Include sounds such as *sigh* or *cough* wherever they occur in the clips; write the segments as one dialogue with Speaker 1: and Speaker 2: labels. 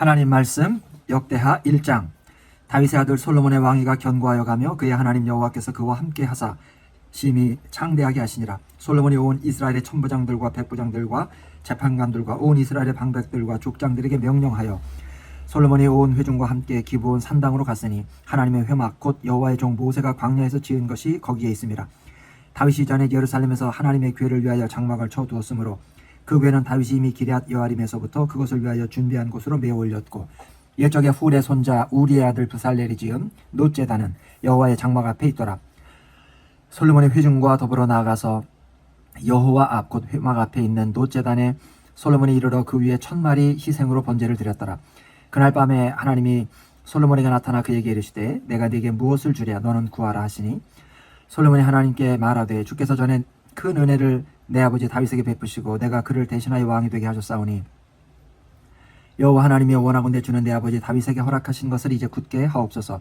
Speaker 1: 하나님 말씀 역대하 1장. 다윗의 아들 솔로몬의 왕위가 견고하여 가며 그의 하나님 여호와께서 그와 함께 하사 심히 창대하게 하시니라. 솔로몬이 온 이스라엘의 천부장들과 백부장들과 재판관들과 온 이스라엘의 방백들과 족장들에게 명령하여 솔로몬이 온 회중과 함께 기브온 산당으로 갔으니 하나님의 회막 곧 여호와의 종 모세가 광야에서 지은 것이 거기에 있음이라. 다윗이 전에 예루살렘에서 하나님의 괴를 위하여 장막을 쳐두었으므로 그 괴는 다윗이 이미 기럇 여아림에서부터 그것을 위하여 준비한 곳으로 메어 올렸고 옛적에 훌의 손자 우리의 아들 부살렐이 지은 노제단은 여호와의 장막 앞에 있더라. 솔로몬의 회중과 더불어 나아가서 여호와 앞 곧 회막 앞에 있는 노제단에 솔로몬이 이르러 그 위에 천 마리 희생으로 번제를 드렸더라. 그날 밤에 하나님이 솔로몬에게 나타나 그에게 이르시되 내가 네게 무엇을 주랴? 너는 구하라 하시니. 솔로몬이 하나님께 말하되 주께서 전에 큰 은혜를 내 아버지 다윗에게 베푸시고 내가 그를 대신하여 왕이 되게 하셨사오니 여호와 하나님이 원하건대 주는 내 아버지 다윗에게 허락하신 것을 이제 굳게 하옵소서.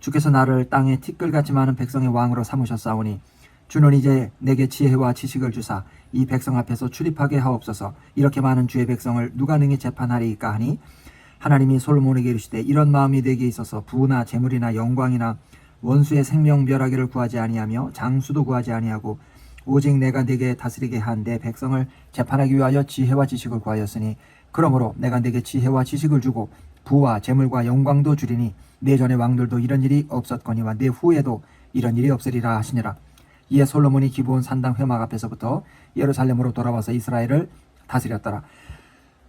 Speaker 1: 주께서 나를 땅에 티끌같이 많은 백성의 왕으로 삼으셨사오니 주는 이제 내게 지혜와 지식을 주사 이 백성 앞에서 출입하게 하옵소서. 이렇게 많은 주의 백성을 누가 능히 재판하리이까 하니 하나님이 솔로몬에게 이르시되 이런 마음이 내게 있어서 부나 재물이나 영광이나 원수의 생명멸하기를 구하지 아니하며 장수도 구하지 아니하고 오직 내가 네게 다스리게 한 내 백성을 재판하기 위하여 지혜와 지식을 구하였으니 그러므로 내가 네게 지혜와 지식을 주고 부와 재물과 영광도 주리니 내 전의 왕들도 이런 일이 없었거니와 내 후에도 이런 일이 없으리라 하시니라. 이에 솔로몬이 기브온 산당 회막 앞에서부터 예루살렘으로 돌아와서 이스라엘을 다스렸더라.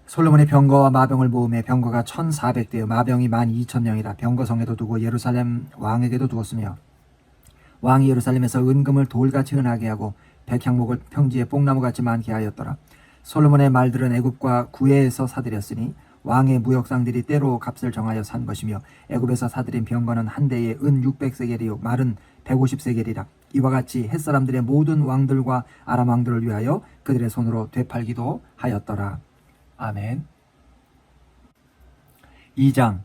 Speaker 1: 솔로몬의 병거와 마병을 모음해 병거가 1400대여 마병이 12,000명이라 병거성에도 두고 예루살렘 왕에게도 두었으며 왕이 예루살렘에서 은금을 돌같이 은하게 하고 백향목을 평지에 뽕나무 같이 많게 하였더라. 솔로몬의 말들은 애굽과 구해에서 사들였으니 왕의 무역상들이 때로 값을 정하여 산 것이며 애굽에서 사들인 병거는 한 대에 은 600세겔이요 말은 150세겔이라. 이와 같이 햇사람들의 모든 왕들과 아람 왕들을 위하여 그들의 손으로 되팔기도 하였더라. 아멘. 2장.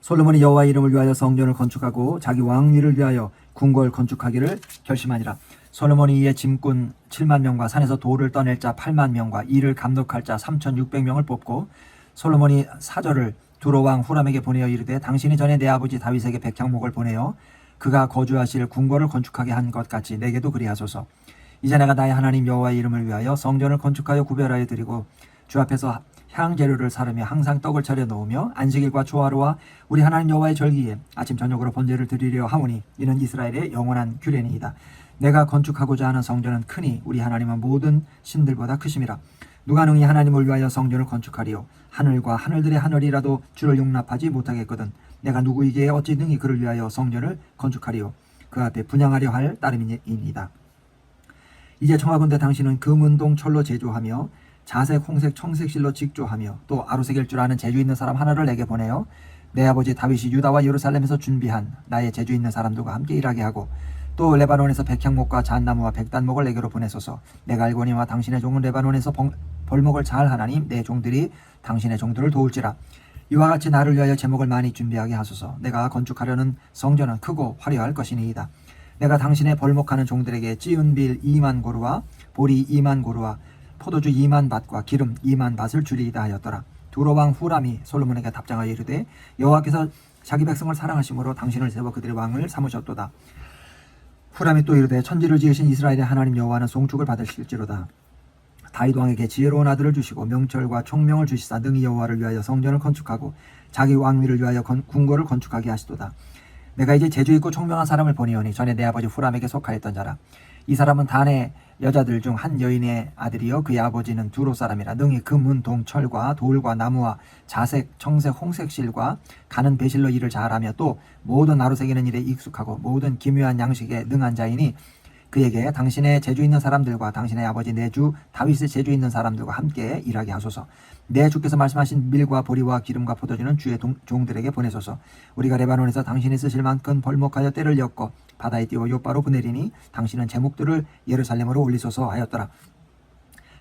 Speaker 1: 솔로몬이 여호와 이름을 위하여 성전을 건축하고 자기 왕위를 위하여 궁궐 건축하기를 결심하니라. 솔로몬이 이에 짐꾼 7만 명과 산에서 돌을 떠낼 자 8만 명과 이를 감독할 자 3,600명을 뽑고 솔로몬이 사절을 두로 왕 후람에게 보내어 이르되 당신이 전에 내 아버지 다윗에게 백향목을 보내어 그가 거주하실 궁궐을 건축하게 한 것 같이 내게도 그리하소서. 이제 내가 나의 하나님 여호와의 이름을 위하여 성전을 건축하여 구별하여 드리고 주 앞에서 향 재료를 사르며 항상 떡을 차려 놓으며 안식일과 조화로와 우리 하나님 여호와의 절기에 아침 저녁으로 번제를 드리려 하오니 이는 이스라엘의 영원한 규례니이다. 내가 건축하고자 하는 성전은 크니 우리 하나님은 모든 신들보다 크심이라. 누가 능히 하나님을 위하여 성전을 건축하리요 하늘과 하늘들의 하늘이라도 주를 용납하지 못하겠거든 내가 누구에게 어찌 능히 그를 위하여 성전을 건축하리요 그 앞에 분양하려 할 따름이니이다. 이제 청하건대 당신은 금은동 철로 제조하며 자색, 홍색, 청색실로 직조하며 또 아루색일 줄 아는 재주 있는 사람 하나를 내게 보내요. 내 아버지 다윗이 유다와 예루살렘에서 준비한 나의 재주 있는 사람들과 함께 일하게 하고 또 레바논에서 백향목과 잣나무와 백단목을 내게로 보내소서. 내가 알거니와 당신의 종은 레바논에서 벌- 벌목을 잘 하나니 내 종들이 당신의 종들을 도울지라. 이와 같이 나를 위하여 제목을 많이 준비하게 하소서. 내가 건축하려는 성전은 크고 화려할 것이니이다. 내가 당신의 벌목하는 종들에게 찌은 빌 2만 고루와 보리 2만 고루와 포도주 2만 밭과 기름 2만 밭을 주리이다 하였더라. 두로 왕 후람이 솔로몬에게 답장하여 이르되 여호와께서 자기 백성을 사랑하심으로 당신을 세워 그들의 왕을 삼으셨도다. 후람이 또 이르되 천지를 지으신 이스라엘의 하나님 여호와는 송축을 받으실지로다. 다윗 왕에게 지혜로운 아들을 주시고 명철과 총명을 주시사 능히 여호와를 위하여 성전을 건축하고 자기 왕위를 위하여 건, 궁궐을 건축하게 하시도다. 내가 이제 재주 있고 총명한 사람을 보내오니 전에 내 아버지 후람에게 속하였던 자라. 이 사람은 단의 여자들 중 한 여인의 아들이요. 그의 아버지는 두로 사람이라 능히 금은 동철과 돌과 나무와 자색 청색 홍색 실과 가는 배실로 일을 잘하며 또 모든 아루새기는 일에 익숙하고 모든 기묘한 양식에 능한 자이니 그에게 당신의 재주 있는 사람들과 당신의 아버지 내주 다윗의 재주 있는 사람들과 함께 일하게 하소서. 내 주께서 말씀하신 밀과 보리와 기름과 포도주는 주의 동- 종들에게 보내소서. 우리가 레바논에서 당신이 쓰실 만큼 벌목하여 때를 엮고 바다에 띄워 요바로 보내리니 당신은 제목들을 예루살렘으로 올리소서 하였더라.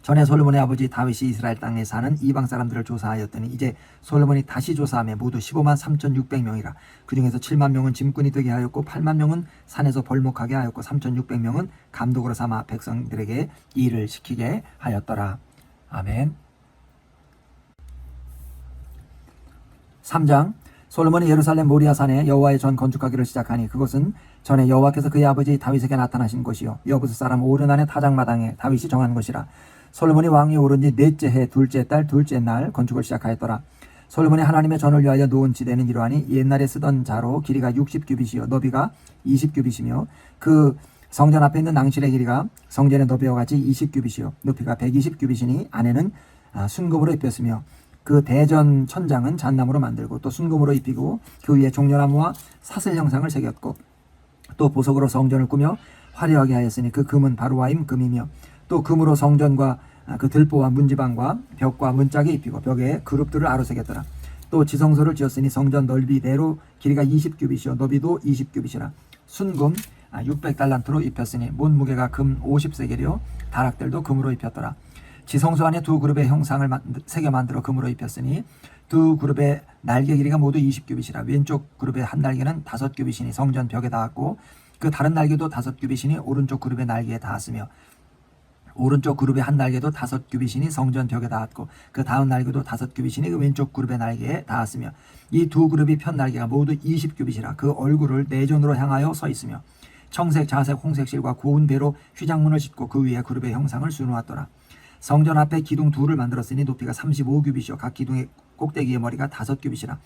Speaker 1: 전에 솔로몬의 아버지 다윗이 이스라엘 땅에 사는 이방 사람들을 조사하였더니 이제 솔로몬이 다시 조사하며 모두 15만 3,600명이라 그 중에서 7만 명은 짐꾼이 되게 하였고 8만 명은 산에서 벌목하게 하였고 3,600명은 감독으로 삼아 백성들에게 일을 시키게 하였더라. 아멘. 3장 솔로몬이 예루살렘 모리아산에 여호와의 전 건축하기를 시작하니 그것은 전에 여호와께서 그의 아버지 다윗에게 나타나신 곳이요 여부스 사람 오르난의 타작마당에 다윗이 정한 것이라 솔로몬이 왕이 오른 지 넷째 해 둘째 달 둘째 날 건축을 시작하였더라. 솔로몬이 하나님의 전을 위하여 놓은 지대는 이러하니 옛날에 쓰던 자로 길이가 60규빗이요 너비가 20규빗이며 그 성전 앞에 있는 낭실의 길이가 성전의 너비와 같이 20규빗이요 높이가 120규빗이니 안에는 아, 순금으로 입혔으며 그 대전 천장은 잣나무로 만들고 또 순금으로 입히고 그 위에 종려나무와 사슬 형상을 새겼고 또 보석으로 성전을 꾸며 화려하게 하였으니 그 금은 바로와임 금이며 또 금으로 성전과 아, 그 들보와 문지방과 벽과 문짝에 입히고 벽에 그룹들을 아로새겼더라. 또 지성소를 지었으니 성전 넓이대로 길이가 20규빗이요 너비도 20규빗이라 순금 600달란트로 입혔으니 문 무게가 금 50세겔이요 다락들도 금으로 입혔더라. 지성소 안에 두 그룹의 형상을 만- 새겨 만들어 금으로 입혔으니 두 그룹의 날개 길이가 모두 20규빗이라 왼쪽 그룹의 한 날개는 다섯 규빗이니 성전 벽에 닿았고 그 다른 날개도 다섯 규빗이니 오른쪽 그룹의 날개에 닿았으며 오른쪽 그룹의 한 날개도 다섯 규빗이니 성전 벽에 닿았고 그 다음 날개도 다섯 규빗이니 그 왼쪽 그룹의 날개에 닿았으며 이 두 그룹이 편 날개가 모두 20규빗이라 그 얼굴을 내전으로 향하여 서 있으며 청색, 자색, 홍색 실과 고운 배로 휘장문을 싣고 그 위에 그룹의 형상을 수놓았더라. 성전 앞에 기둥 둘을 만들었으니 높이가 35규빗이요 각 기둥의 꼭대기의 머리가 다섯 규빗이라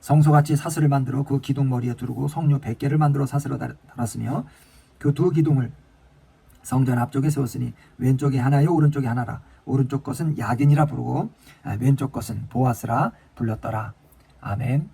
Speaker 1: 성소같이 사슬을 만들어 그 기둥 머리에 두르고 성류 100개를 만들어 사슬로 달- 달았으며 그 두 기둥을 성전 앞쪽에 세웠으니 왼쪽이 하나요? 오른쪽이 하나라. 오른쪽 것은 야긴이라 부르고 아, 왼쪽 것은 보아스라 불렸더라. 아멘.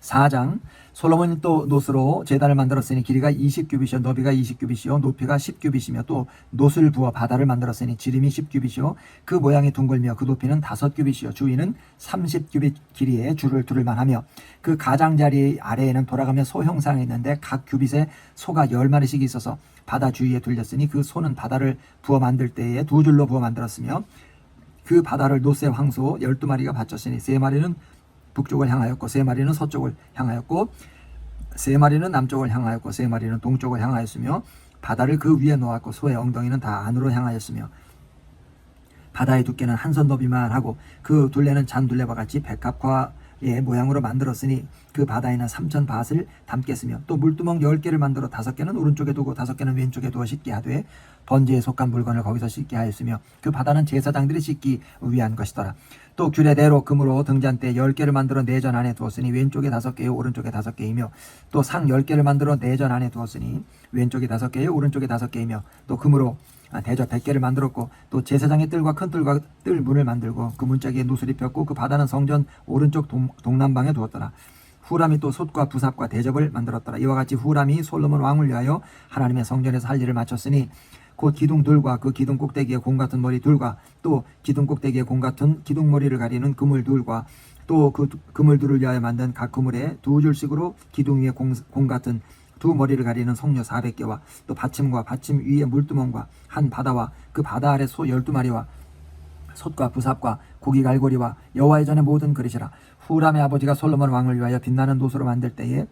Speaker 1: 4장 솔로몬이 또 노스로 제단을 만들었으니 길이가 20규빗이요 너비가 20규빗이요 높이가 10규빗이며 또 노스를 부어 바다를 만들었으니 지름이 10규빗이요. 그 모양이 둥글며 그 높이는 5규빗이요. 주위는 30규빗 길이의 줄을 두를 만하며 그 가장자리 아래에는 돌아가며 소 형상이 있는데 각 규빗에 소가 10마리씩 있어서 바다 주위에 둘렸으니 그 소는 바다를 부어 만들 때에 두 줄로 부어 만들었으며 그 바다를 노스의 황소 12마리가 바쳤으니 세 마리는 북쪽을 향하였고 세 마리는 서쪽을 향하였고 세 마리는 남쪽을 향하였고 세 마리는 동쪽을 향하였으며 바다를 그 위에 놓았고 소의 엉덩이는 다 안으로 향하였으며 바다의 두께는 한 손 너비만 하고 그 둘레는 잔둘레와 같이 백합화 의 모양으로 만들었으니 그 바다에는 삼천 밭을 담겠으며 또 물두멍 열 개를 만들어 다섯 개는 오른쪽에 두고 다섯 개는 왼쪽에 두어 씻게 하되 번제에 속한 물건을 거기서 씻게 하였으며 그 바다는 제사장들이 씻기 위한 것이더라. 또 규례대로 금으로 등잔대 열 개를 만들어 내전 안에 두었으니 왼쪽에 다섯 개요 오른쪽에 다섯 개이며 또 상 열 개를 만들어 내전 안에 두었으니 왼쪽에 다섯 개요 오른쪽에 다섯 개이며 또 금으로 아, 대저 100개를 만들었고 또 제사장의 뜰과 큰 뜰과 뜰 문을 만들고 그 문짝에 노슬이 폈고 그 바다는 성전 오른쪽 동, 동남방에 두었더라. 후람이 또 솥과 부삽과 대접을 만들었더라. 이와 같이 후람이 솔로몬 왕을 위하여 하나님의 성전에서 할 일을 마쳤으니 곧 기둥 둘과 그 기둥 꼭대기에 공 같은 머리 둘과 또 기둥 꼭대기에 공 같은 기둥 머리를 가리는 그물 둘과 또 그 그물 둘을 위하여 만든 각 그물에 두 줄씩으로 기둥 위에 공, 공 같은 두 머리를 가리는 성녀 400개와 또 받침과 받침 위에 물두멍과 한 바다와 그 바다 아래 소 12마리와 솥과 부삽과 고기 갈고리와 여호와의 전의 모든 그릇이라. 후람의 아버지가 솔로몬 왕을 위하여 빛나는 노소로 만들 때에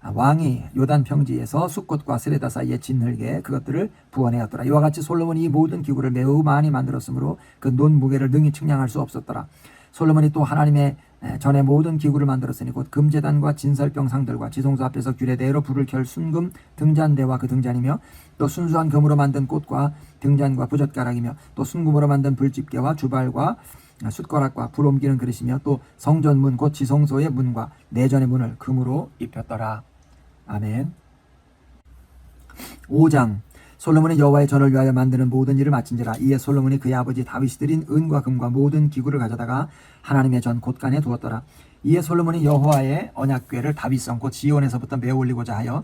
Speaker 1: 아, 왕이 요단 평지에서 숫꽃과 스레다 사이에 짓늘게 그것들을 부어내었더라. 이와 같이 솔로몬이 이 모든 기구를 매우 많이 만들었으므로 그 논 무게를 능히 측량할 수 없었더라 솔로몬이 또 하나님의 에, 전에 모든 기구를 만들었으니 곧 금제단과 진설병 상들과 지성소 앞에서 규례대로 불을 켤 순금 등잔대와 그 등잔이며 또 순수한 금으로 만든 꽃과 등잔과 부젓가락이며 또 순금으로 만든 불집게와 주발과 숫가락과 불 옮기는 그릇이며 또 성전문 곧 지성소의 문과 내전의 문을 금으로 입혔더라. 아멘. 5장 솔로몬이 여호와의 전을 위하여 만드는 모든 일을 마친지라 이에 솔로몬이 그의 아버지 다윗이 드린 은과 금과 모든 기구를 가져다가 하나님의 전 곳간에 두었더라. 이에 솔로몬이 여호와의 언약궤를 다윗성 곧 지온에서부터 메어 올리고자 하여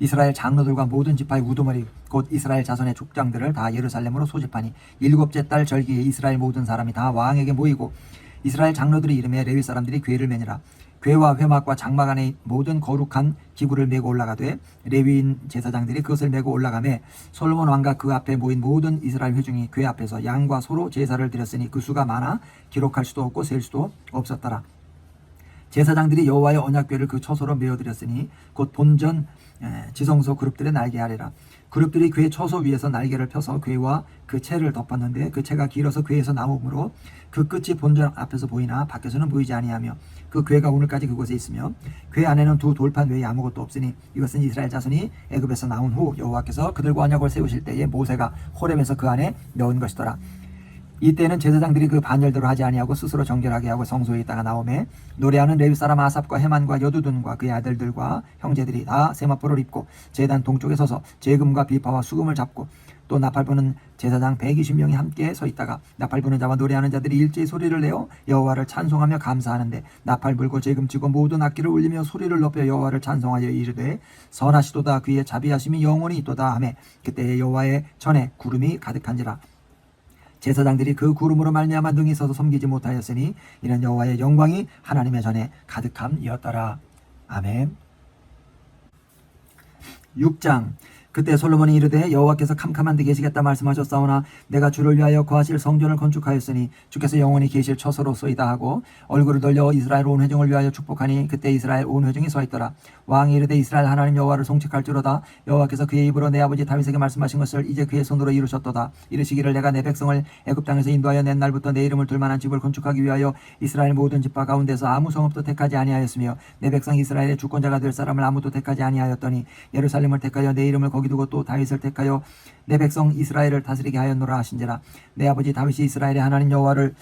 Speaker 1: 이스라엘 장로들과 모든 지파의 우두머리 곧 이스라엘 자손의 족장들을 다 예루살렘으로 소집하니 일곱째 달 절기에 이스라엘 모든 사람이 다 왕에게 모이고 이스라엘 장로들의 이름에 레위 사람들이 궤를 매니라 궤와 회막과 장막 안에 모든 거룩한 기구를 메고 올라가되 레위인 제사장들이 그것을 메고 올라가매 솔로몬 왕과 그 앞에 모인 모든 이스라엘 회중이 궤 앞에서 양과 소로 제사를 드렸으니 그 수가 많아 기록할 수도 없고 셀 수도 없었더라. 제사장들이 여호와의 언약궤를 그 처소로 메어 드렸으니 곧 본전 에, 지성소 그룹들의 날개 아래라. 그룹들이 궤 처소 위에서 날개를 펴서 궤와 그 채를 덮었는데 그 채가 길어서 궤에서 나오므로 그 끝이 본전 앞에서 보이나 밖에서는 보이지 아니하며 그 궤가 오늘까지 그곳에 있으며 궤 안에는 두 돌판 외에 아무것도 없으니 이것은 이스라엘 자손이 애굽에서 나온 후 여호와께서 그들과 언약을 세우실 때에 모세가 호렙에서 그 안에 넣은 것이더라. 이때는 제사장들이 그 반열대로 하지 아니하고 스스로 정결하게 하고 성소에 있다가 나오매 노래하는 레위 사람 아삽과 헤만과 여두둔과 그의 아들들과 형제들이 다 세마포를 입고 제단 동쪽에 서서 제금과 비파와 수금을 잡고 또 나팔 부는 제사장 120명이 함께 서 있다가 나팔 부는 자와 노래하는 자들이 일제히 소리를 내어 여호와를 찬송하며 감사하는데 나팔 불고 제금 치고 모든 악기를 울리며 소리를 높여 여호와를 찬송하여 이르되 선하시도다 그의 자비하심이 영원히 있도다 하매 그때 여호와의 전에 구름이 가득한지라 제사장들이 그 구름으로 말미암아 능히 서서 섬기지 못하였으니 이는 여호와의 영광이 하나님의 전에 가득함이었더라. 아멘. 6장 그때 솔로몬이 이르되 여호와께서 캄캄한 데 계시겠다 말씀하셨사오나 내가 주를 위하여 거하실 성전을 건축하였으니 주께서 영원히 계실 처소로소이다 하고 얼굴을 돌려 이스라엘 온 회중을 위하여 축복하니 그때 이스라엘 온 회중이 서 있더라. 왕이 이르되 이스라엘 하나님 여호와를 송축할지로다. 여호와께서 그의 입으로 내 아버지 다윗에게 말씀하신 것을 이제 그의 손으로 이루셨도다. 이르시기를 내가 내 백성을 애굽 땅에서 인도하여 낸 날부터 내 이름을 둘 만한 집을 건축하기 위하여 이스라엘 모든 집파 가운데서 아무 성읍도 택하지 아니하였으며 내 백성 이스라엘의 주권자가 될 사람을 아무도 택하지 아니하였더니 예루살렘을 택하여 내 이름을 거기 두고 또 다윗을 택하여 내 백성 이스라엘을 다스리게 하였노라 하신지라. 내 아버지 다윗이 이스라엘의 하나님 여호와를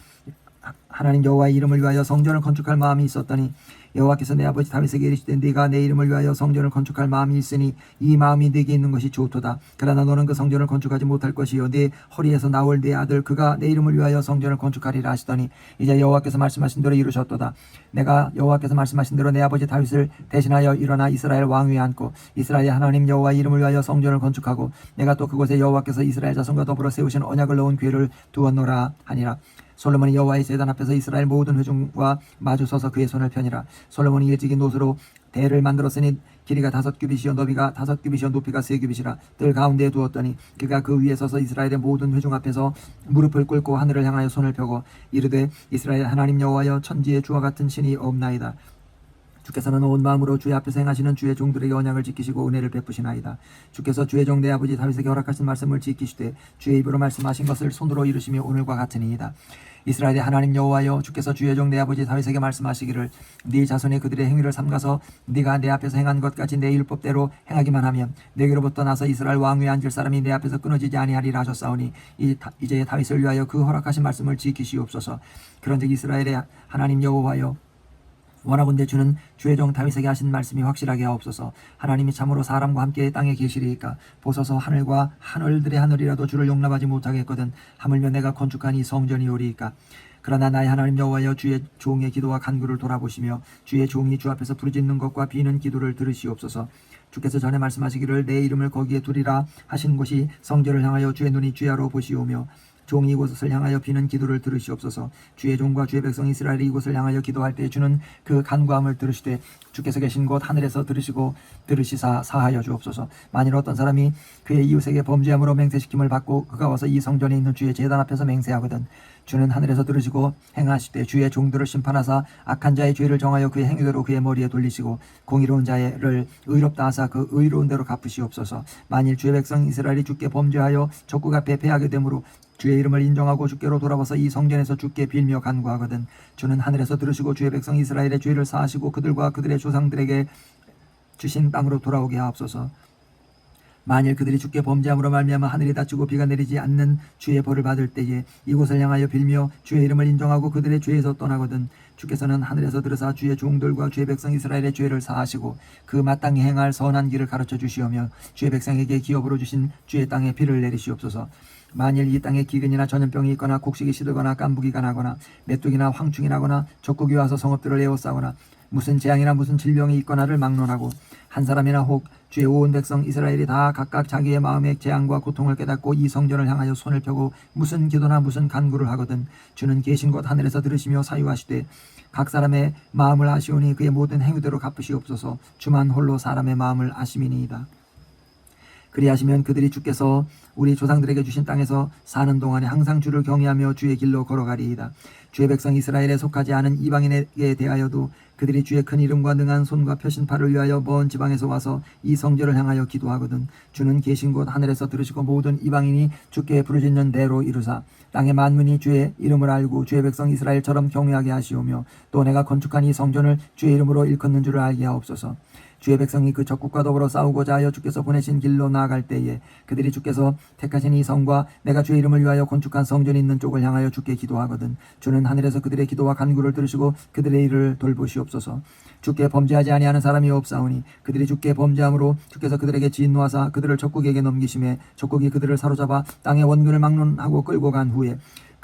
Speaker 1: 하나님 여호와의 이름을 위하여 성전을 건축할 마음이 있었더니 여호와께서 내 아버지 다윗에게 이르시되 네가 내 이름을 위하여 성전을 건축할 마음이 있으니 이 마음이 네게 있는 것이 좋도다. 그러나 너는 그 성전을 건축하지 못할 것이요. 네 허리에서 나올 네 아들 그가 내 이름을 위하여 성전을 건축하리라 하시더니 이제 여호와께서 말씀하신 대로 이루셨도다. 내가 여호와께서 말씀하신 대로 내 아버지 다윗을 대신하여 일어나 이스라엘 왕 위에 앉고 이스라엘 하나님 여호와의 이름을 위하여 성전을 건축하고 내가 또 그곳에 여호와께서 이스라엘 자손과 더불어 세우신 언약을 넣은 괴를 두었노라 하니라 솔로몬이 여호와의 제단 앞에서 이스라엘 모든 회중과 마주 서서 그의 손을 펴니라. 솔로몬이 일찍이 노수로 대를 만들었으니 길이가 다섯 규빗이요 너비가 다섯 규빗이요 높이가 세 규빗이라 뜰 가운데에 두었더니 그가 그 위에 서서 이스라엘의 모든 회중 앞에서 무릎을 꿇고 하늘을 향하여 손을 펴고 이르되 이스라엘 하나님 여호와여 천지의 주와 같은 신이 없나이다 주께서는 온 마음으로 주의 앞에서 행하시는 주의 종들에게 언약을 지키시고 은혜를 베푸시나이다. 주께서 주의 종 내 아버지 다윗에게 허락하신 말씀을 지키시되 주의 입으로 말씀하신 것을 손으로 이루시며 오늘과 같으니이다. 이스라엘의 하나님 여호와여 주께서 주의 종 내 아버지 다윗에게 말씀하시기를 네 자손이 그들의 행위를 삼가서 네가 내 앞에서 행한 것까지 내 율법대로 행하기만 하면 내게로부터 나서 이스라엘 왕위에 앉을 사람이 내 앞에서 끊어지지 아니하리라 하셨사오니 이제 다윗을 위하여 그 허락하신 말씀을 지키시옵소서. 그런즉 이스라엘의 하나님 여호와여 원하건대 주는 주의 종 다윗에게 하신 말씀이 확실하게 하옵소서. 하나님이 참으로 사람과 함께 땅에 계시리이까 보소서 하늘과 하늘들의 하늘이라도 주를 용납하지 못하겠거든 하물며 내가 건축한 이 성전이오리이까 그러나 나의 하나님 여호와여 주의 종의 기도와 간구를 돌아보시며 주의 종이 주 앞에서 부르짖는 것과 비는 기도를 들으시옵소서. 주께서 전에 말씀하시기를 내 이름을 거기에 두리라 하신 곳이 성전을 향하여 주의 눈이 주야로 보시오며 종이 이곳을 향하여 비는 기도를 들으시옵소서. 주의 종과 주의 백성 이스라엘이 이곳을 향하여 기도할 때 주는 그 간구함을 들으시되 주께서 계신 곳 하늘에서 들으시고 들으시사 사하여 주옵소서. 만일 어떤 사람이 그의 이웃에게 범죄함으로 맹세시킴을 받고 그가 와서 이 성전에 있는 주의 제단 앞에서 맹세하거든 주는 하늘에서 들으시고 행하시되 주의 종들을 심판하사 악한 자의 죄를 정하여 그의 행위대로 그의 머리에 돌리시고 공의로운 자를 의롭다 하사 그 의로운 대로 갚으시옵소서. 만일 주의 백성 이스라엘이 주께 범죄하여 적국 앞에 패하게 되므로 주의 이름을 인정하고 주께로 돌아와서 이 성전에서 주께 빌며 간구하거든 주는 하늘에서 들으시고 주의 백성 이스라엘의 죄를 사하시고 그들과 그들의 조상들에게 주신 땅으로 돌아오게 하옵소서. 만일 그들이 주께 범죄함으로 말미암아 하늘이 닫히고 비가 내리지 않는 주의 벌을 받을 때에 이곳을 향하여 빌며 주의 이름을 인정하고 그들의 죄에서 떠나거든 주께서는 하늘에서 들으사 주의 종들과 주의 백성 이스라엘의 죄를 사하시고 그 마땅히 행할 선한 길을 가르쳐 주시오며 주의 백성에게 기업으로 주신 주의 땅에 비를 내리시옵소서 만일 이 땅에 기근이나 전염병이 있거나 곡식이 시들거나 깐부기가 나거나 메뚜기나 황충이 나거나 적국이 와서 성읍들을 에워싸거나 무슨 재앙이나 무슨 질병이 있거나를 막론하고 한 사람이나 혹 주의 온 백성 이스라엘이 다 각각 자기의 마음의 재앙과 고통을 깨닫고 이 성전을 향하여 손을 펴고 무슨 기도나 무슨 간구를 하거든 주는 계신 곳 하늘에서 들으시며 사유하시되 각 사람의 마음을 아시오니 그의 모든 행위대로 갚으시옵소서. 주만 홀로 사람의 마음을 아심이니이다 그리하시면 그들이 주께서 우리 조상들에게 주신 땅에서 사는 동안에 항상 주를 경외하며 주의 길로 걸어가리이다. 주의 백성 이스라엘에 속하지 않은 이방인에게 대하여도 그들이 주의 큰 이름과 능한 손과 펴신 팔을 위하여 먼 지방에서 와서 이 성전을 향하여 기도하거든 주는 계신 곳 하늘에서 들으시고 모든 이방인이 주께 부르짖는 대로 이루사 땅의 만민이 주의 이름을 알고 주의 백성 이스라엘처럼 경외하게 하시오며 또 내가 건축한 이 성전을 주의 이름으로 일컫는 줄을 알게 하옵소서 주의 백성이 그 적국과 더불어 싸우고자 하여 주께서 보내신 길로 나아갈 때에 그들이 주께서 택하신 이 성과 내가 주의 이름을 위하여 건축한 성전이 있는 쪽을 향하여 주께 기도하거든 주는 하늘에서 그들의 기도와 간구를 들으시고 그들의 일을 돌보시옵소서. 주께 범죄하지 아니하는 사람이 없사오니 그들이 주께 범죄함으로 주께서 그들에게 진노하사 그들을 적국에게 넘기심에 적국이 그들을 사로잡아 땅의 원균을 막론하고 끌고 간 후에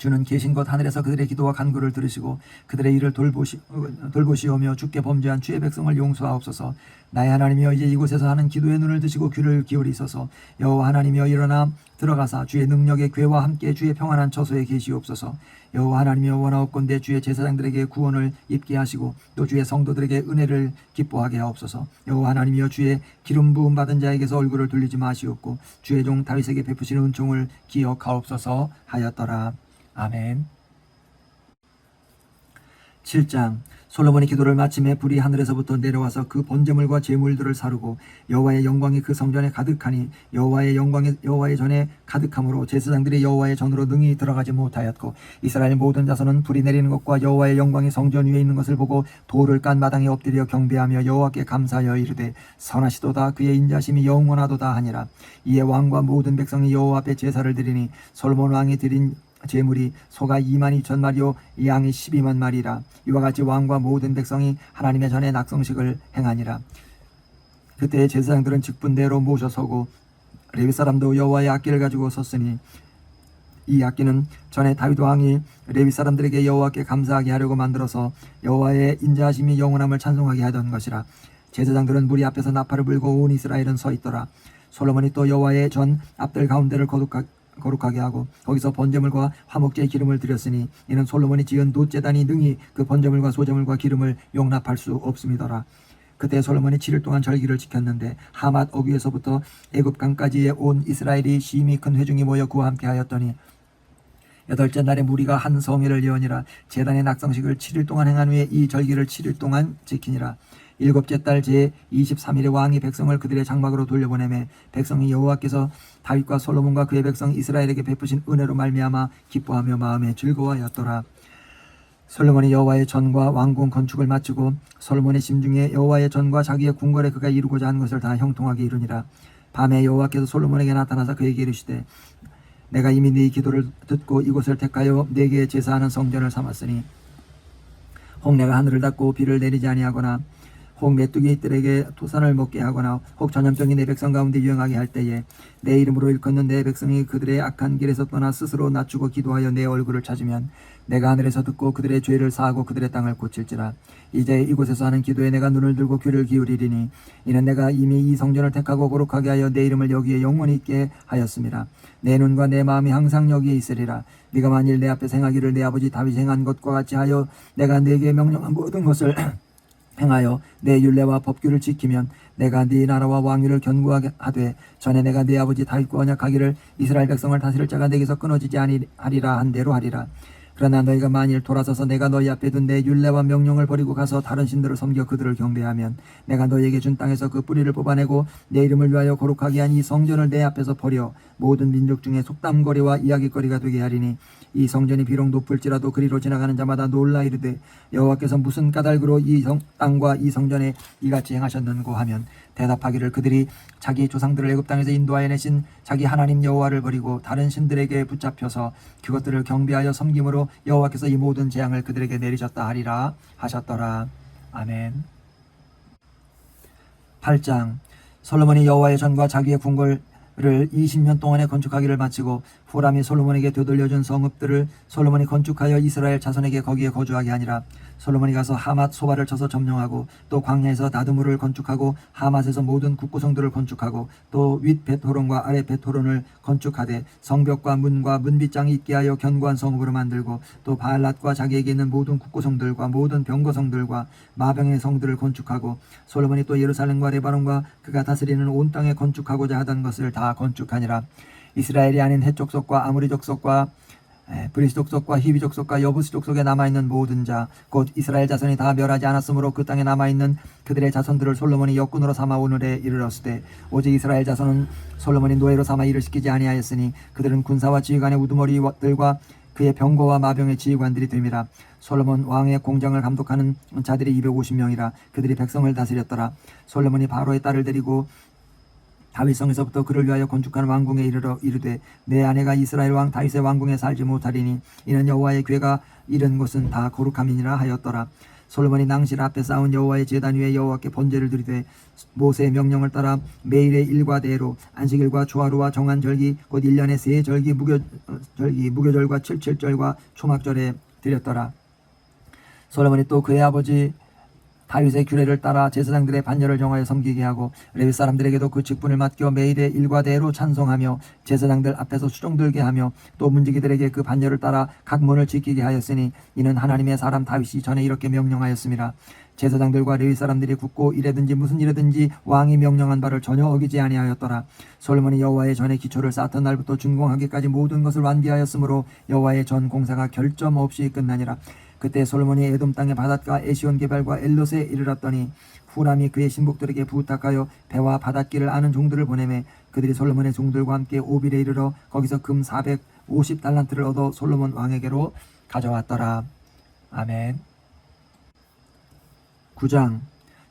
Speaker 1: 주는 계신 것 하늘에서 그들의 기도와 간구를 들으시고 그들의 일을 돌보시, 돌보시오며 주께 범죄한 주의 백성을 용서하옵소서. 나의 하나님이여 이제 이곳에서 하는 기도의 눈을 드시고 귀를 기울이소서. 여호와 하나님이여 일어나 들어가사 주의 능력의 괴와 함께 주의 평안한 처소에 계시옵소서. 여호와 하나님이여 원하옵건대 주의 제사장들에게 구원을 입게 하시고 또 주의 성도들에게 은혜를 기뻐하게 하옵소서. 여호와 하나님이여 주의 기름 부음 받은 자에게서 얼굴을 돌리지 마시옵고 주의 종 다윗에게 베푸시는 은총을 기억하옵소서 하였더라 아멘. 7장 솔로몬이 기도를 마침에 불이 하늘에서부터 내려와서 그 번제물과 제물들을 사르고 여호와의 영광이 그 성전에 가득하니 여호와의 영광이 여호와의 전에 가득함으로 제사장들이 여호와의 전으로 능히 들어가지 못하였고 이스라엘 모든 자손은 불이 내리는 것과 여호와의 영광이 성전 위에 있는 것을 보고 돌을 깐 마당에 엎드려 경배하며 여호와께 감사하여 이르되 선하시도다 그의 인자심이 영원하도다 하니라 이에 왕과 모든 백성이 여호와 앞에 제사를 드리니 솔몬 왕이 드린 제물이 소가 2만 2천 마리요 양이 12만 마리라. 이와 같이 왕과 모든 백성이 하나님의 전에 낙성식을 행하니라. 그때 제사장들은 직분대로 모셔서고 레위 사람도 여호와의 악기를 가지고 섰으니 이 악기는 전에 다윗 왕이 레위 사람들에게 여호와께 감사하게 하려고 만들어서 여호와의 인자하심이 영원함을 찬송하게 하던 것이라. 제사장들은 무리 앞에서 나팔을 불고 온 이스라엘은 서 있더라. 솔로몬이 또 여호와의 전 앞들 가운데를 거룩하, 거룩하게 하고 거기서 번제물과 화목제의 기름을 드렸으니 이는 솔로몬이 지은 놋제단이 능히 그 번제물과 소제물과 기름을 용납할 수 없음이더라. 그때 솔로몬이 7일 동안 절기를 지켰는데 하맛 어귀에서부터 애굽 강까지의 온 이스라엘이 심히 큰 회중이 모여 그와 함께 하였더니 여덟째 날에 무리가 한 성회를 예언이라. 제단의 낙성식을 7일 동안 행한 후에 이 절기를 7일 동안 지키니라 일곱째 달 제 23일에 왕이 백성을 그들의 장막으로 돌려보내매 백성이 여호와께서 다윗과 솔로몬과 그의 백성 이스라엘에게 베푸신 은혜로 말미암아 기뻐하며 마음에 즐거워하였더라. 솔로몬이 여호와의 전과 왕궁 건축을 마치고 솔로몬의 심중에 여호와의 전과 자기의 궁궐에 그가 이루고자 한 것을 다 형통하게 이루니라. 밤에 여호와께서 솔로몬에게 나타나서 그에게 이르시되 내가 이미 네 기도를 듣고 이곳을 택하여 네게 제사하는 성전을 삼았으니 혹 내가 하늘을 닫고 비를 내리지 아니하거나 혹 메뚜기들에게 토산을 먹게 하거나 혹 전염병이 내 백성 가운데 유행하게 할 때에 내 이름으로 일컫는 내 백성이 그들의 악한 길에서 떠나 스스로 낮추고 기도하여 내 얼굴을 찾으면 내가 하늘에서 듣고 그들의 죄를 사하고 그들의 땅을 고칠지라. 이제 이곳에서 하는 기도에 내가 눈을 들고 귀를 기울이리니 이는 내가 이미 이 성전을 택하고 거룩하게 하여 내 이름을 여기에 영원히 있게 하였습니다. 내 눈과 내 마음이 항상 여기에 있으리라. 네가 만일 내 앞에 생하기를 내 아버지 다윗이 행한 것과 같이 하여 내가 네게 명령한 모든 것을 *clears throat* 행하여 내 율례와 법규를 지키면 내가 네 나라와 왕위를 견고하게 하되 전에 내가 네 아버지 다윗과 언약하기를 이스라엘 백성을 다스릴 자가 내게서 끊어지지 아니하리라 한 대로 하리라. 그러나 너희가 만일 돌아서서 내가 너희 앞에 둔 내 율례와 명령을 버리고 가서 다른 신들을 섬겨 그들을 경배하면 내가 너희에게 준 땅에서 그 뿌리를 뽑아내고 내 이름을 위하여 거룩하게 한 이 성전을 내 앞에서 버려 모든 민족 중에 속담거리와 이야기거리가 되게 하리니 이 성전이 비록 높을지라도 그리로 지나가는 자마다 놀라 이르되 여호와께서 무슨 까닭으로 이 성, 땅과 이 성전에 이같이 행하셨는고 하면 대답하기를 그들이 자기 조상들을 애굽 땅에서 인도하여 내신 자기 하나님 여호와를 버리고 다른 신들에게 붙잡혀서 그것들을 경배하여 섬김으로 여호와께서 이 모든 재앙을 그들에게 내리셨다 하리라 하셨더라. 아멘. 8장. 솔로몬이 여호와의 전과 자기의 궁궐 를 20년 동안에 건축하기를 마치고 후람이 솔로몬에게 되돌려준 성읍들을 솔로몬이 건축하여 이스라엘 자손에게 거기에 거주하게 하니라. 솔로몬이 가서 하맛 소바를 쳐서 점령하고 또 광야에서 다드무를 건축하고 하맛에서 모든 국구성들을 건축하고 또 윗 베토론과 아래 베토론을 건축하되 성벽과 문과 문빗장이 있게 하여 견고한 성읍으로 만들고 또 바알랏과 자기에게 있는 모든 국구성들과 모든 병거성들과 마병의 성들을 건축하고 솔로몬이 또 예루살렘과 레바논과 그가 다스리는 온 땅에 건축하고자 하던 것을 다 건축하니라. 이스라엘이 아닌 헷 족속과 아무리 족속과 에, 브리스 족속과 히비 족속과 여부스 족속에 남아있는 모든 자 곧 이스라엘 자손이 다 멸하지 않았으므로 그 땅에 남아있는 그들의 자손들을 솔로몬이 역군으로 삼아 오늘에 이르렀으되 오직 이스라엘 자손은 솔로몬이 노예로 삼아 일을 시키지 아니하였으니 그들은 군사와 지휘관의 우두머리들과 그의 병거와 마병의 지휘관들이 됨이라. 솔로몬 왕의 공장을 감독하는 자들이 250명이라 그들이 백성을 다스렸더라. 솔로몬이 바로의 딸을 데리고 다윗성에서부터 그를 위하여 건축한 왕궁에 이르러 이르되 내 아내가 이스라엘 왕 다윗의 왕궁에 살지 못하리니 이는 여호와의 괴가 이른 곳은 다 거룩함이니라 하였더라. 솔로몬이 낭실 앞에 쌓은 여호와의 제단 위에 여호와께 번제를 드리되 모세의 명령을 따라 매일의 일과대로 안식일과 조하루와 정한 절기 곧 1년에 세 절기 무교 어, 절기 무교절과 칠칠절과 초막절에 드렸더라. 솔로몬이 또 그의 아버지 다윗의 규례를 따라 제사장들의 반열을 정하여 섬기게 하고 레위 사람들에게도 그 직분을 맡겨 매일의 일과대로 찬송하며 제사장들 앞에서 수종 들게 하며 또 문지기들에게 그 반열을 따라 각 문을 지키게 하였으니 이는 하나님의 사람 다윗이 전에 이렇게 명령하였습니다. 제사장들과 레위 사람들이 굳고 이래든지 무슨 일이든지 왕이 명령한 바를 전혀 어기지 아니하였더라. 솔로몬이 여호와의 전에 기초를 쌓던 날부터 준공하기까지 모든 것을 완비하였으므로 여호와의 전 공사가 결점 없이 끝나니라. 그때 솔로몬이 에돔 땅의 바닷가 에시온 개발과 엘롯에 이르렀더니 후람이 그의 신복들에게 부탁하여 배와 바닷길을 아는 종들을 보내매 그들이 솔로몬의 종들과 함께 오빌에 이르러 거기서 금 450달란트를 얻어 솔로몬 왕에게로 가져왔더라. 아멘. 9장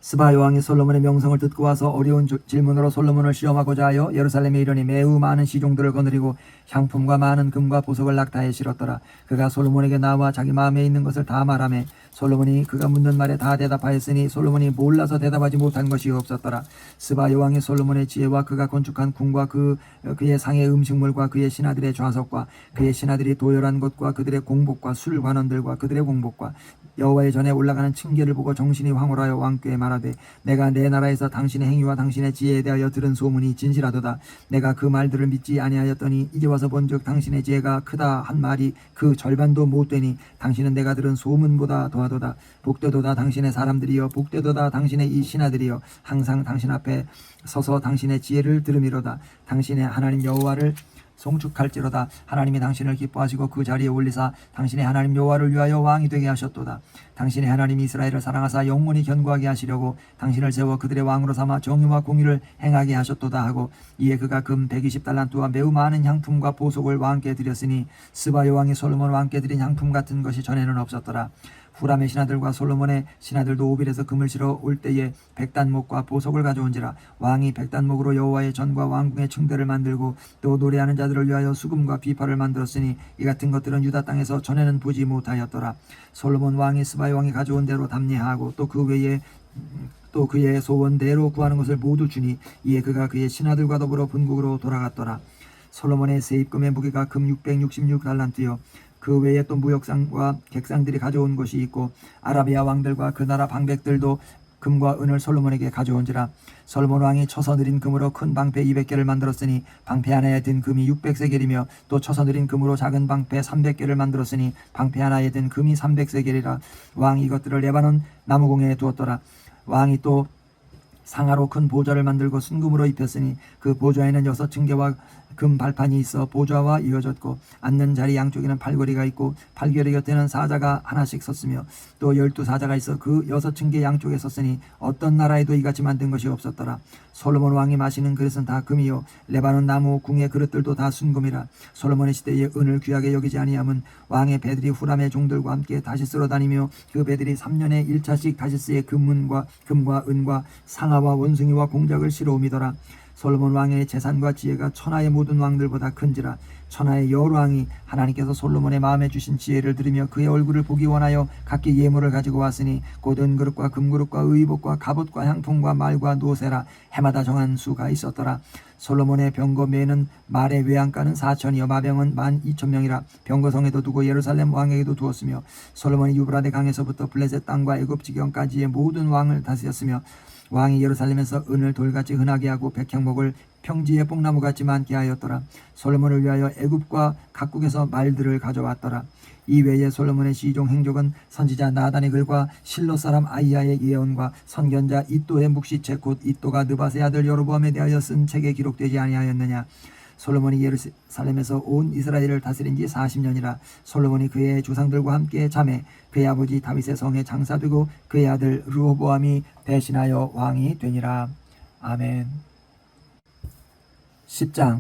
Speaker 1: 스바 여왕이 솔로몬의 명성을 듣고 와서 어려운 조- 질문으로 솔로몬을 시험하고자 하여 예루살렘에 이르니 매우 많은 시종들을 거느리고 향품과 많은 금과 보석을 낙타에 실었더라. 그가 솔로몬에게 나와 자기 마음에 있는 것을 다 말하매 솔로몬이 그가 묻는 말에 다 대답하였으니 솔로몬이 몰라서 대답하지 못한 것이 없었더라. 스바 여왕이 솔로몬의 지혜와 그가 건축한 궁과 그 그의 상의 음식물과 그의 신하들의 좌석과 그의 신하들이 도열한 것과 그들의 공복과 술 관원들과 그들의 공복과 여호와의 전에 올라가는 층계를 보고 정신이 황홀하여 왕께 말 하되 내가 내 나라에서 당신의 행위와 당신의 지혜에 대하여 들은 소문이 진실하도다. 내가 그 말들을 믿지 아니하였더니 이제 와서 본즉 당신의 지혜가 크다 한 말이 그 절반도 못 되니 당신은 내가 들은 소문보다 더하도다. 복되도다 당신의 사람들이여 복되도다 당신의 이 신하들이여. 항상 당신 앞에 서서 당신의 지혜를 들음이로다. 당신의 하나님 여호와를 송축할지로다. 하나님이 당신을 기뻐하시고 그 자리에 올리사 당신의 하나님 여호와를 위하여 왕이 되게 하셨도다. 당신의 하나님 이스라엘을 사랑하사 영원히 견고하게 하시려고 당신을 세워 그들의 왕으로 삼아 정의와 공의를 행하게 하셨도다 하고 이에 그가 금 120달란트와 매우 많은 향품과 보석을 왕께 드렸으니 스바 여왕이 솔로몬 왕께 드린 향품 같은 것이 전에는 없었더라 후람의 신하들과 솔로몬의 신하들도 오빌에서 금을 실어 올 때에 백단목과 보석을 가져온지라 왕이 백단목으로 여호와의 전과 왕궁의 층대를 만들고 또 노래하는 자들을 위하여 수금과 비파를 만들었으니 이 같은 것들은 유다 땅에서 전에는 보지 못하였더라. 솔로몬 왕이 스바이 왕이 가져온 대로 답례하고 또 그 외에 또 그의 소원대로 구하는 것을 모두 주니 이에 그가 그의 신하들과 더불어 본국으로 돌아갔더라. 솔로몬의 세입금의 무게가 금 666달란트요 그 외에 또 무역상과 객상들이 가져온 것이 있고 아라비아 왕들과 그 나라 방백들도 금과 은을 솔로몬에게 가져온지라 솔로몬 왕이 쳐서 들인 금으로 큰 방패 200개를 만들었으니 방패 하나에 든 금이 600세겔이며 또 쳐서 들인 금으로 작은 방패 300개를 만들었으니 방패 하나에 든 금이 300세겔이라 왕이 이것들을 레바논 나무공에 두었더라. 왕이 또 상하로 큰 보좌를 만들고 순금으로 입혔으니 그 보좌에는 여섯 층계와 금 발판이 있어 보좌와 이어졌고 앉는 자리 양쪽에는 팔걸이가 있고 팔걸이 곁에는 사자가 하나씩 섰으며 또 열두 사자가 있어 그 여섯 층계 양쪽에 섰으니 어떤 나라에도 이같이 만든 것이 없었더라 솔로몬 왕이 마시는 그릇은 다 금이요. 레바논 나무 궁의 그릇들도 다 순금이라. 솔로몬의 시대에 은을 귀하게 여기지 아니함은 왕의 배들이 후람의 종들과 함께 다시 쓸어 다니며 그 배들이 3년에 1차씩 다시스의 금문과 금과 은과 상아와 원숭이와 공작을 실어오미더라. 솔로몬 왕의 재산과 지혜가 천하의 모든 왕들보다 큰지라 천하의 여왕이 하나님께서 솔로몬의 마음에 주신 지혜를 들으며 그의 얼굴을 보기 원하여 각기 예물을 가지고 왔으니 곧 은그릇과 금그릇과 의복과 갑옷과 향품과 말과 노새라 해마다 정한 수가 있었더라. 솔로몬의 병거 매는 말의 외양가는 사천이요 마병은 만 이천 명이라 병거성에도 두고 예루살렘 왕에게도 두었으며 솔로몬이 유브라데 강에서부터 블레셋 땅과 애굽 지경까지의 모든 왕을 다스렸으며 왕이 예루살렘에서 은을 돌같이 흔하게 하고 백향목을 평지에 뽕나무 같이 많게 하였더라. 솔로몬을 위하여 애굽과 각국에서 말들을 가져왔더라. 이 외에 솔로몬의 시종 행적은 선지자 나단의 글과 실로 사람 아이야의 예언과 선견자 이또의 묵시책 곧 이또가 느바세 아들 여로보암에 대하여 쓴 책에 기록되지 아니하였느냐. 솔로몬이 예루살렘에서 온 이스라엘을 다스린 지 40년이라 솔로몬이 그의 조상들과 함께 잠에 그의 아버지 다윗의 성에 장사되고 그의 아들 르호보암이 대신하여 왕이 되니라. 아멘. 10장.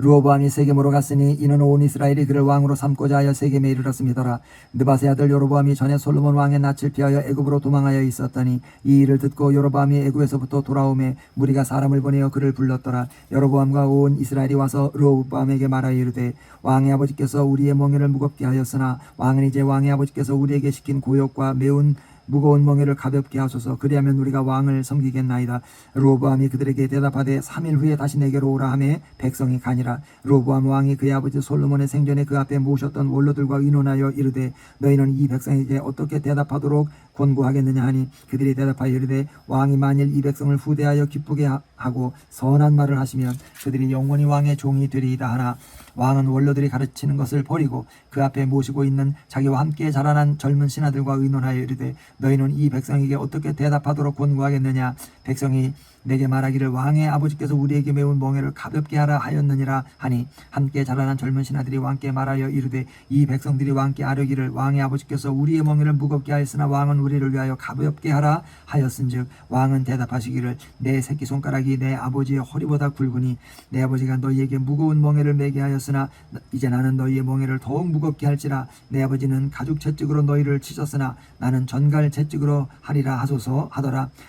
Speaker 1: 르호보암이 세겜으로 갔으니 이는 온 이스라엘이 그를 왕으로 삼고자 하여 세겜에 이르렀습니다라. 느바세 아들 여로보암이 전에 솔로몬 왕의 낯을 피하여 애굽으로 도망하여 있었더니 이 일을 듣고 여로보암이 애굽에서부터 돌아오매 무리가 사람을 보내어 그를 불렀더라. 여로보암과 온 이스라엘이 와서 르호보암에게 말하여 이르되 왕의 아버지께서 우리의 멍에를 무겁게 하였으나 왕은 이제 왕의 아버지께서 우리에게 시킨 고역과 매운 무거운 멍에를 가볍게 하소서. 그리하면 우리가 왕을 섬기겠나이다. 로보암이 그들에게 대답하되 3일 후에 다시 내게로 오라 하매 백성이 가니라. 로보암 왕이 그의 아버지 솔로몬의 생전에 그 앞에 모셨던 원로들과 의논하여 이르되 너희는 이 백성에게 어떻게 대답하도록 권고하겠느냐 하니 그들이 대답하여 이르되 왕이 만일 이 백성을 후대하여 기쁘게 하- 하고 선한 말을 하시면 그들이 영원히 왕의 종이 되리이다 하나 왕은 원로들이 가르치는 것을 버리고 그 앞에 모시고 있는 자기와 함께 자라난 젊은 신하들과 의논하여 이르되 너희는 이 백성에게 어떻게 대답하도록 권고하겠느냐? 백성이 내게 말하기를 왕의 아버지께서 우리에게 매운 멍에를 가볍게 하라 하였느니라 하니 함께 자라난 젊은 신하들이 왕께 말하여 이르되 이 백성들이 왕께 아뢰기를 왕의 아버지께서 우리의 멍에를 무겁게 하였으나 왕은 우리를 위하여 가볍게 하라 하였은즉 왕은 대답하시기를 내 새끼 손가락이 내 아버지의 허리보다 굵으니 내 아버지가 너희에게 무거운 멍에를 매게 하였으 나 이제 나는 너희의 멍에를 더욱 무겁게 할지라 내 아버지는 가죽 채찍으로 너희를 치셨으나 나는 전갈 채찍으로 하리라 하소서 하더라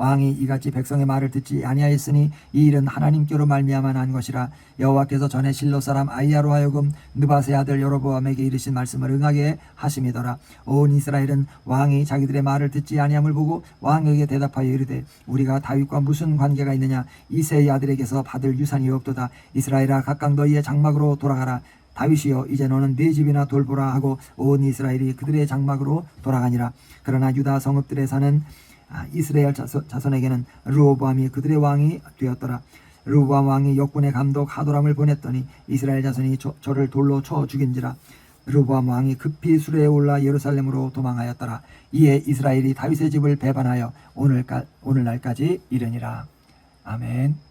Speaker 1: 왕이 이같이 백성의 말을 듣지 아니하였으니 이 일은 하나님께로 말미암아 난 것이라. 여호와께서 전에 실로 사람 아이야로 하여금 느바세 아들 여로보암에게 이르신 말씀을 응하게 하심이더라. 온 이스라엘은 왕이 자기들의 말을 듣지 아니함을 보고 왕에게 대답하여 이르되 우리가 다윗과 무슨 관계가 있느냐? 이세의 아들에게서 받을 유산이 없도다. 이스라엘아 각각 너희의 장막으로 돌아가라. 다윗이여 이제 너는 네 집이나 돌보라 하고 온 이스라엘이 그들의 장막으로 돌아가니라. 그러나 유다 성읍들에 사는 아, 이스라엘 자손, 자손 에게는 르호보암이 그들의 왕이 되었더라. 르호보암 왕이 역군의 감독 하도람을 보냈더니 이스라엘 자손이 저, 저를 돌로 쳐 죽인지라. 르호보암 왕이 급히 수레에 올라 예루살렘으로 도망하였더라. 이에 이스라엘이 다윗의 집을 배반하여 오늘까, 오늘날까지 이르니라. 아멘.